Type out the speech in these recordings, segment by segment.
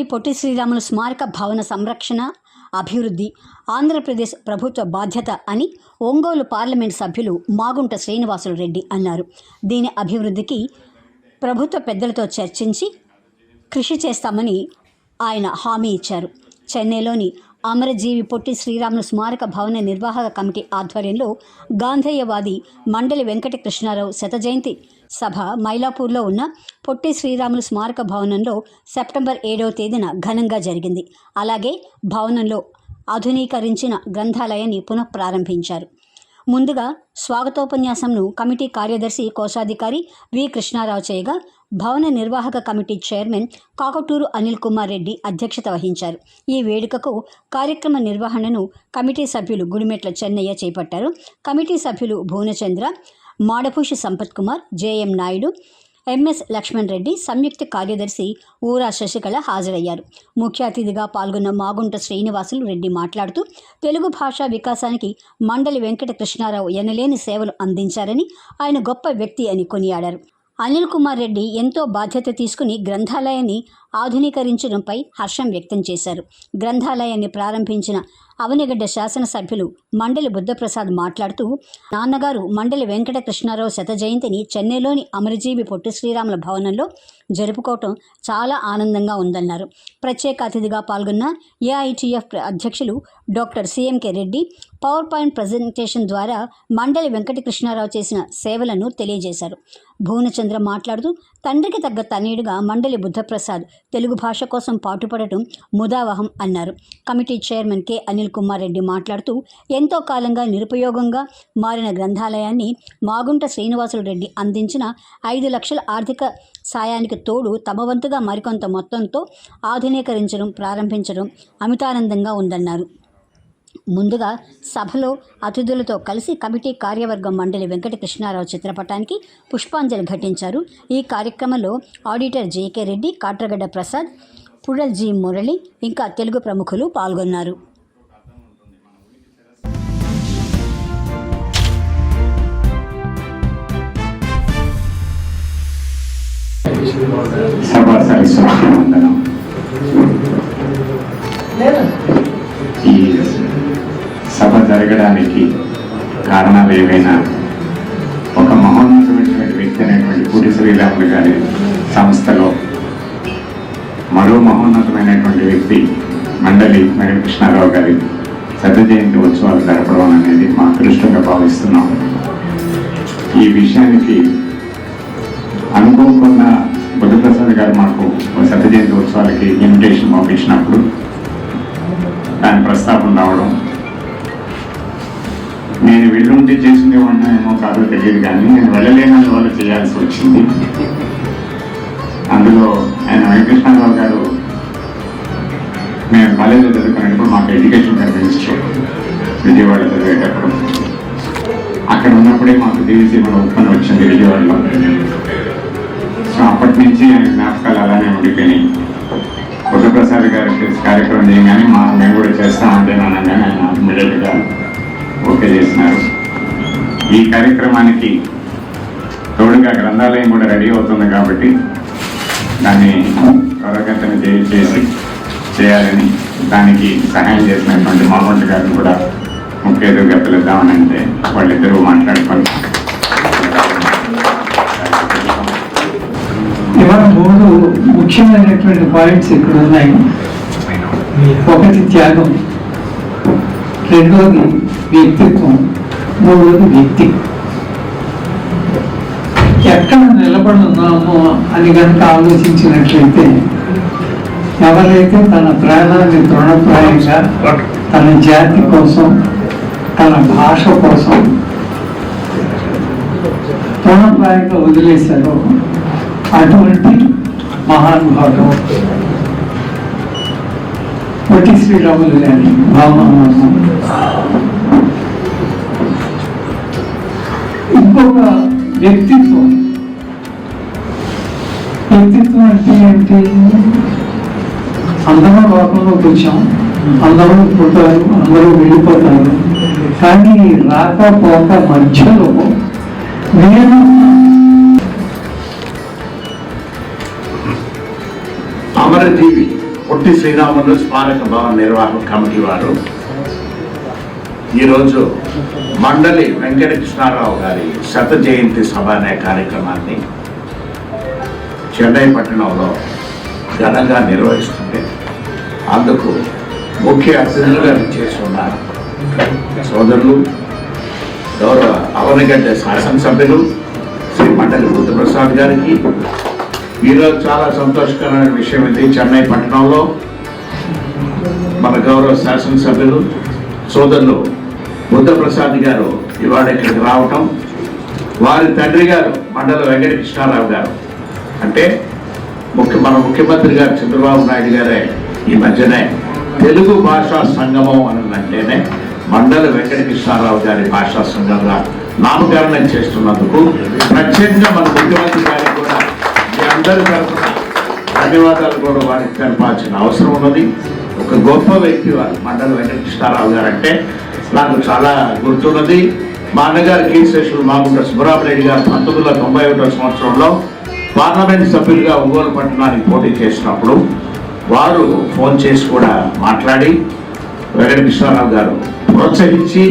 శ్రీ పొట్టి శ్రీరాములు స్మారక భవన సంరక్షణ అభివృద్ధి ఆంధ్రప్రదేశ్ ప్రభుత్వ బాధ్యత అని ఒంగోలు పార్లమెంట్ సభ్యులు మాగుంట శ్రీనివాసులు రెడ్డి అన్నారు. దీని అభివృద్ధికి ప్రభుత్వ పెద్దలతో చర్చించి కృషి చేస్తామని ఆయన హామీ ఇచ్చారు. చెన్నైలోని అమరజీవి పొట్టి శ్రీరాములు స్మారక భవన నిర్వాహక కమిటీ ఆధ్వర్యంలో గాంధేయవాది మండలి వెంకటకృష్ణారావు శత జయంతి సభ మైలాపూర్లో ఉన్న పొట్టి శ్రీరాములు స్మారక భవనంలో సెప్టెంబర్ ఏడవ తేదీన ఘనంగా జరిగింది. అలాగే భవనంలో ఆధునీకరించిన గ్రంథాలయాన్ని పునఃప్రారంభించారు. ముందుగా స్వాగతోపన్యాసంను కమిటీ కార్యదర్శి కోశాధికారి వి. కృష్ణారావు చేయగా భవన నిర్వాహక కమిటీ చైర్మన్ కాకటూరు అనిల్ కుమార్ రెడ్డి అధ్యక్షత వహించారు. ఈ వేడుకకు కార్యక్రమ నిర్వహణను కమిటీ సభ్యులు గుడిమెట్ల చెన్నయ్య చేపట్టారు. కమిటీ సభ్యులు భువనచంద్ర మాడభూషి సంపత్ కుమార్ జేఎం నాయుడు ఎంఎస్ లక్ష్మణ్ రెడ్డి సంయుక్త కార్యదర్శి ఊరా శశికళ హాజరయ్యారు. ముఖ్య అతిథిగా పాల్గొన్న మాగుంట శ్రీనివాసులు రెడ్డి మాట్లాడుతూ తెలుగు భాషా వికాసానికి మండలి వెంకట కృష్ణారావు ఎనలేని సేవలు అందించారని ఆయన గొప్ప వ్యక్తి అని కొనియాడారు. అనిల్ కుమార్ రెడ్డి ఎంతో బాధ్యత తీసుకుని గ్రంథాలయాన్ని ఆధునీకరించడంపై హర్షం వ్యక్తం చేశారు. గ్రంథాలయాన్ని ప్రారంభించిన అవనిగడ్డ శాసనసభ్యులు మండలి బుద్ధప్రసాద్ మాట్లాడుతూ నాన్నగారు మండలి వెంకట కృష్ణారావు శత జయంతిని చెన్నైలోని అమరజీవి పొట్టి శ్రీరాముల భవనంలో జరుపుకోవటం చాలా ఆనందంగా ఉందన్నారు. ప్రత్యేక అతిథిగా పాల్గొన్న ఏఐటీఎఫ్ అధ్యక్షులు doctor CMK Reddy power point presentation ద్వారా మండలి వెంకటకృష్ణారావు చేసిన సేవలను తెలియజేశారు. భువనచంద్ర మాట్లాడుతూ తండ్రికి తగ్గ తనయుడుగా మండలి బుద్ధప్రసాద్ తెలుగు భాష కోసం పాటుపడటం ముదావహం అన్నారు. Committee chairman K. Anil Kumar Reddy మాట్లాడుతూ ఎంతో కాలంగా నిరుపయోగంగా మారిన గ్రంథాలయాన్ని మాగుంట శ్రీనివాసులు రెడ్డి అందించిన ఐదు లక్షల ఆర్థిక సాయానికి తోడు తమ వంతుగా మరికొంత మొత్తంతో ఆధునీకరించడం ప్రారంభించడం అమితానందంగా ఉందన్నారు. ముందుగా సభలో అతిథులతో కలిసి కమిటీ కార్యవర్గం మండలి వెంకటకృష్ణారావు చిత్రపటానికి పుష్పాంజలి ఘటించారు. ఈ కార్యక్రమంలో auditor JK Reddy Katragadda Prasad Pudal G Murali ఇంకా తెలుగు ప్రముఖులు పాల్గొన్నారు. సభ జరగడానికి కారణాలు ఏవైనా ఒక మహోన్నతమైనటువంటి వ్యక్తి అనేటువంటి పూటి శ్రీరాములు గారి సంస్థలో మరో మహోన్నతమైనటువంటి వ్యక్తి మండలి వెంకటకృష్ణారావు గారి శత జయంతి ఉత్సవాలు జరపడం అనేది మా అదృష్టంగా భావిస్తున్నాం. ఈ విషయానికి అనుకోకుండా బుద్ధప్రసాద్ గారు మాకు ఒక శత జయంతి ఉత్సవాలకి ఇన్విటేషన్ పంపించినప్పుడు దాని ప్రస్తావన రావడం నేను వెళ్ళుంటే చేసింది ఏమో కాదో తెలియదు కానీ నేను వెళ్ళలేని వల్ల చేయాల్సి వచ్చింది. అందులో ఆయన వెంకటేశ్వరరావు గారు మేము కాలేజీలో చదువుకునేటప్పుడు మాకు ఎడ్యుకేషన్ మినిస్టర్ విజయవాడ చదివేటప్పుడు. అక్కడ ఉన్నప్పుడే మాకు దివిసీమలో ఉత్పన్నం వచ్చింది విజయవాడలో. సో అప్పటి నుంచి ఆయన జ్ఞాపకాలు అలానే ఉండిపోయినాయి. బుద్ధప్రసాద్ గారి కార్యక్రమం చేయగానే మా మేము కూడా చేస్తామంటే అనగానే ఆయన ఇమ్మీడియట్గా ఓకే చేసినారు ఈ కార్యక్రమానికి తోడుగా గ్రంథాలయం కూడా రెడీ అవుతుంది కాబట్టి దాన్ని త్వరగతను చేసి చేయాలని దానికి సహాయం చేసినటువంటి మామూలు గారిని కూడా ముఖ్య ఎదురుగా పిలుద్దామని అంటే వాళ్ళిద్దరూ మాట్లాడుకొని ఇవాళ మూడు ముఖ్యమైనటువంటి పాయింట్స్ ఇక్కడ ఉన్నాయి. ఒకటి త్యాగం. రెండోది వ్యక్తిత్వం మూడోది వ్యక్తి. ఎక్కడ నిలబడి అని కనుక ఆలోచించినట్లయితే ఎవరైతే తన ప్రాణాన్ని తృణప్రాయంగా తన జాతి కోసం తన భాష కోసం తృణప్రాయంగా వదిలేశారో అటువంటి మహానుభావుడు పొట్టి శ్రీరాములు గారి ఇంకొక వ్యక్తిత్వం. వ్యక్తిత్వం అంటే ఏంటి? అందరూ లోకంలోకి వచ్చాం. అందరూ పుట్టారు అందరూ వెళ్ళిపోతారు. కానీ రాకపోక మధ్యలో నేను అమరజీవి. పొట్టి శ్రీరాములు స్మారక భవన నిర్వాహక కమిటీ వారు. ఈరోజు మండలి వెంకటకృష్ణారావు గారి శత జయంతి సభ అనే కార్యక్రమాన్ని చెన్నై పట్టణంలో ఘనంగా నిర్వహిస్తుంది అందుకు ముఖ్య అతిథులుగా చేసి ఉన్నారు సోదరులు గౌరవ అవనగడ్డ శాసనసభ్యులు శ్రీ మండలి బుద్ధప్రసాద్ గారికి ఈరోజు చాలా సంతోషకరమైన విషయం ఇది. చెన్నై పట్టణంలో మన గౌరవ శాసనసభ్యులు సోదరులు బుద్ధప్రసాద్ గారు ఇవాళ ఇక్కడికి రావటం వారి తండ్రి గారు మండల వెంకట కృష్ణారావు గారు. అంటే ముఖ్య మన ముఖ్యమంత్రి గారు చంద్రబాబు నాయుడు గారే ఈ మధ్యనే తెలుగు భాషా సంగమం అని అంటేనే మండల వెంకట కృష్ణారావు గారి భాషా సంఘంగా నామకరణం చేస్తున్నందుకు ప్రత్యేకంగా మన ముఖ్యమంత్రి గారి మీ అందరి తరఫున ధన్యవాదాలు కూడా వారికి తెలపాల్సిన అవసరం ఉన్నది. ఒక గొప్ప వ్యక్తి వారు మండల వెంకటకృష్ణారావు గారు అంటే నాకు చాలా గుర్తున్నది. మా అన్నగారు కీర్శేషులు మాగుంట సుబ్బరామరెడ్డి గారు పంతొమ్మిది వందల తొంభై ఒకటో సంవత్సరంలో పార్లమెంట్ సభ్యులుగా ఒంగోలు పట్టణానికి పోటీ చేసినప్పుడు వారు ఫోన్ చేసి కూడా మాట్లాడి వెంకటకృష్ణారావు గారు ప్రోత్సహించి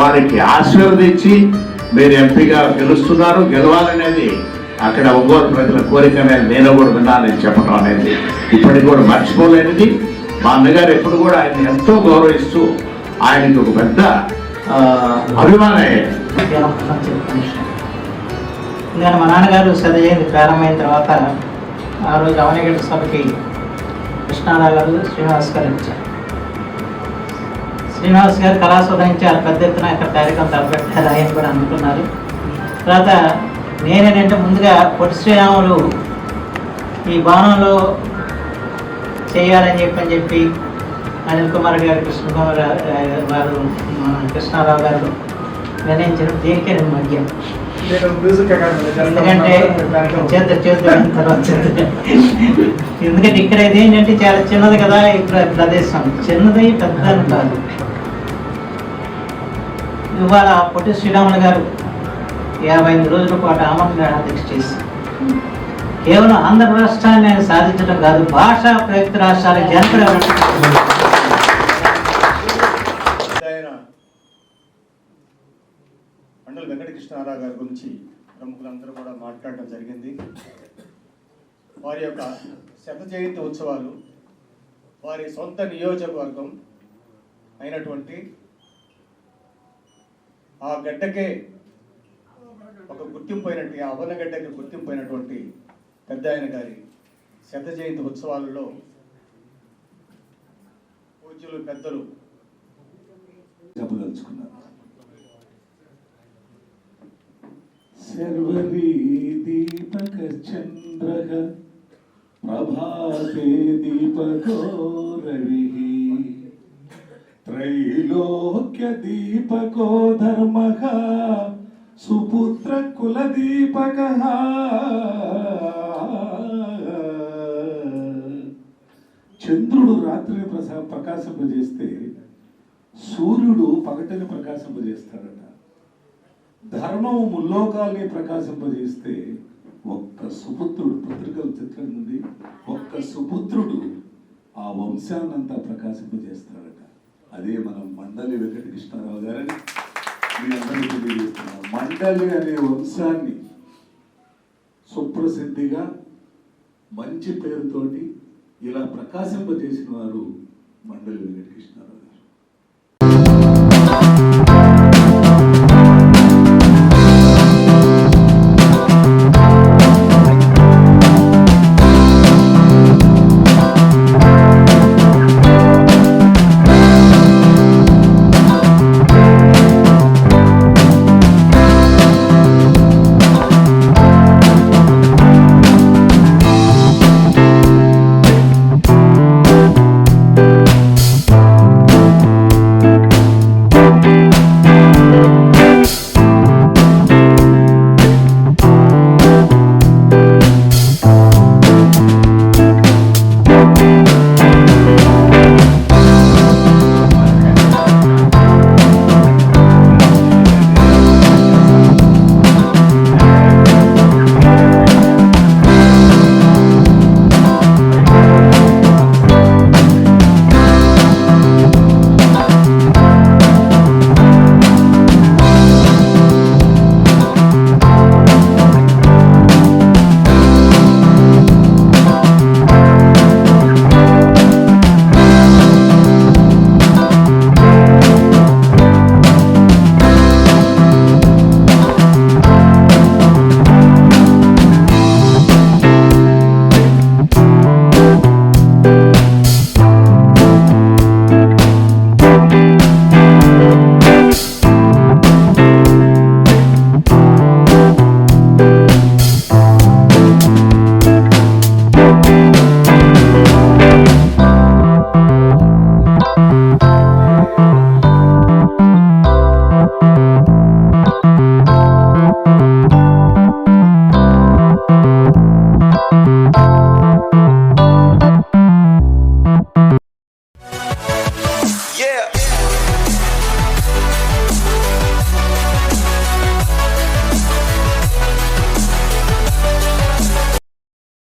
వారికి ఆశీర్వదించి మీరు ఎంపీగా గెలుస్తున్నారు. గెలవాలనేది అక్కడ ఒంగోలు ప్రజల కోరిక నేను నేను కూడా విన్నానని చెప్పడం అనేది ఇప్పటికి కూడా మర్చిపోలేనిది. మా అన్నగారు ఎప్పుడు కూడా ఆయన ఎంతో గౌరవిస్తూ ఆయనకి ఒక పెద్ద ఆ, అభిమానం ఎందుకంటే మా నాన్నగారు సదజయంతి ప్రారంభమైన తర్వాత ఆ రోజు అవనగడ్డ సభకి కృష్ణారావు గారు శ్రీనివాస్ గారు ఇచ్చారు శ్రీనివాస్ గారు కళాశోధ నుంచి పెద్ద ఎత్తున ఇక్కడ కార్యక్రమం తలపెట్టారు ఆయన కూడా అందుకున్నారు. తర్వాత నేనేంటంటే ముందుగా పొట్టి శ్రీరాములు ఈ భవనంలో చేయాలని చెప్పని చెప్పి అనిల్ కుమార్ గారు కృష్ణ కుమార్ గా- వారు కృష్ణారావు గారు నిర్ణయించిన దేనికే నేను మగ్గాను ఎందుకంటే చేద్దాం చేద్దాం తర్వాత. ఎందుకంటే ఇక్కడ ఇది ఏంటంటే చాలా చిన్నది కదా ఈ ప్ర- ప్రదేశం. చిన్నది పెద్ద అని కాదు. ఇవాళ పొట్టి శ్రీరాములు గారు యాభై ఐదు రోజుల పాటు ఆమరణ దీక్ష చేసి. కేవలం ఆంధ్ర రాష్ట్రాన్ని ఆయన సాధించడం కాదు భాషా ప్రయుక్త రాష్ట్రాల జనపడే మండలి వెంకటకృష్ణారావు గారి గురించి ప్రముఖులందరూ కూడా మాట్లాడడం జరిగింది. వారి యొక్క శత జయంతి ఉత్సవాలు వారి సొంత నియోజకవర్గం అయినటువంటి ఆ గడ్డకే ఒక గుర్తింపు అయినట్టు ఆ అవనగడ్డకి గుర్తింపు అయినటువంటి పెద్ద ఆయన గారి శత జయంతి ఉత్సవాలలో పూజలు పెద్దలు చెప్పదలుచుకున్నాను శర్వరీ దీపక చంద్రగ ప్రభాతే దీపకో రవి. త్రైలోక్య దీపకో ధర్మ దీపక చంద్రుడు రాత్రిని ప్రసా ప్రకాశింపజేస్తే సూర్యుడు పగటిని ప్రకాశింపజేస్తాడట. ధర్మము ముల్లోకాల్ని ప్రకాశింపజేస్తే ఒక్క సుపుత్రుడు పత్రికల చిత్రం ఉంది ఒక్క సుపుత్రుడు ఆ వంశాన్నంతా ప్రకాశింపజేస్తాడట. అదే మనం మండలి వెంకట కృష్ణారావు గారని మీ అందరికీ తెలియజేస్తున్నాను. మండలి అనే వంశాన్ని సుప్రసిద్ధిగా మంచి పేరుతోటి ఇలా ప్రకాశింపజేసిన వారు మండలి వెంకటకృష్ణారావు.